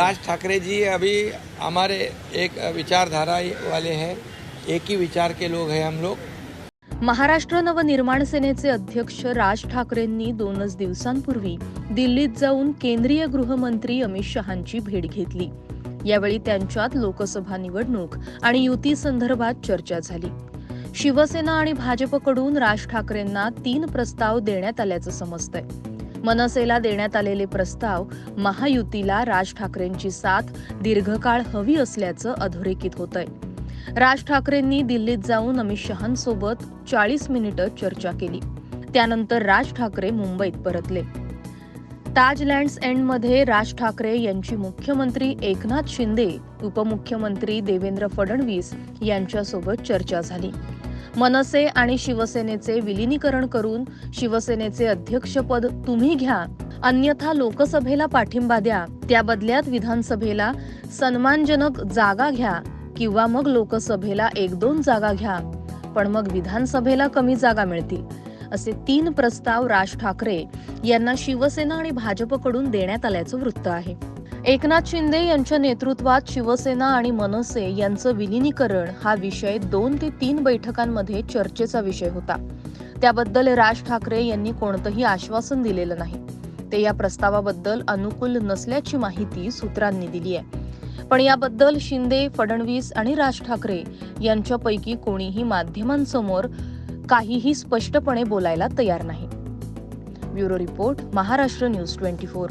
राज ठाकरे जी अभी हमारे एक विचारधारा वाले हैं एक ही विचार के लोग हैं हम लोग। महाराष्ट्र नवनिर्माण सेनेचे अध्यक्ष राज ठाकरेंनी दोनच दिवसांपूर्वी दिल्लीत जाऊन केंद्रीय गृहमंत्री अमित शहांची भेट घेतली. यावेळी त्यांच्यात लोकसभा निवडणूक आणि युती संदर्भात चर्चा झाली. शिवसेना आणि भाजपकडून राज ठाकरेंना तीन प्रस्ताव देण्यात आल्याचं समजतंय. मनसेला देण्यात आलेले प्रस्ताव महायुतीला राज ठाकरेंची साथ दीर्घकाळ हवी असल्याचं अधोरेखित होतंय. राज ठाकरेंनी दिल्लीत जाऊन अमित शहांसोबत चाळीस मिनिटं चर्चा केली. त्यानंतर राज ठाकरे मुंबईत परतले. ताज लँड्स एंडमध्ये राज ठाकरे यांची मुख्यमंत्री एकनाथ शिंदे उपमुख्यमंत्री देवेंद्र फडणवीस यांच्यासोबत चर्चा झाली. मनसे आणि शिवसेनेचे विलिनीकरण करून शिवसेनेचे अध्यक्षपद तुम्ही घ्या. अन्यथा लोकसभेला पाठिंबा द्या. त्या बदल्यात विधानसभेला सन्मानजनक जागा घ्या किंवा मग लोकसभेला एक दोन जागा घ्या. पण मग विधानसभेला कमी जागा मिळतील. असे तीन प्रस्ताव राज ठाकरे यांना शिवसेना आणि भाजपकडून देण्यात आल्याचं वृत्त आहे. एकनाथ शिंदे यांच्या नेतृत्वात शिवसेना आणि मनसे यांचं विलिनीकरण हा विषय दोन ते तीन बैठकांमध्ये चर्चेचा विषय होता. त्याबद्दल राज ठाकरे यांनी कोणतंही आश्वासन दिलेलं नाही. ते या प्रस्तावाबद्दल अनुकूल नसल्याची माहिती सूत्रांनी दिली आहे. पण याबद्दल शिंदे फडणवीस आणि राज ठाकरे यांच्यापैकी कोणीही माध्यमांसमोर काहीही स्पष्टपणे बोलायला तयार नाही. Bureau report Maharashtra news twenty four.